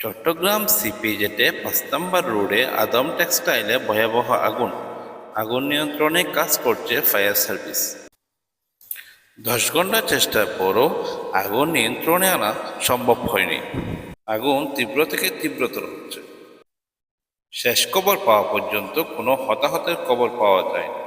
চট্টগ্রাম সিপিজেটে পাঁচ নম্বর রোডে আদম টেক্সটাইলে ভয়াবহ আগুন। আগুন নিয়ন্ত্রণে কাজ করছে ফায়ার সার্ভিস। দশ ঘণ্টা চেষ্টার পরও আগুন নিয়ন্ত্রণে আনা সম্ভব হয়নি। আগুন তীব্র থেকে তীব্রতর হচ্ছে। শেষ খবর পাওয়া পর্যন্ত কোনো হতাহতের খবর পাওয়া যায়নি।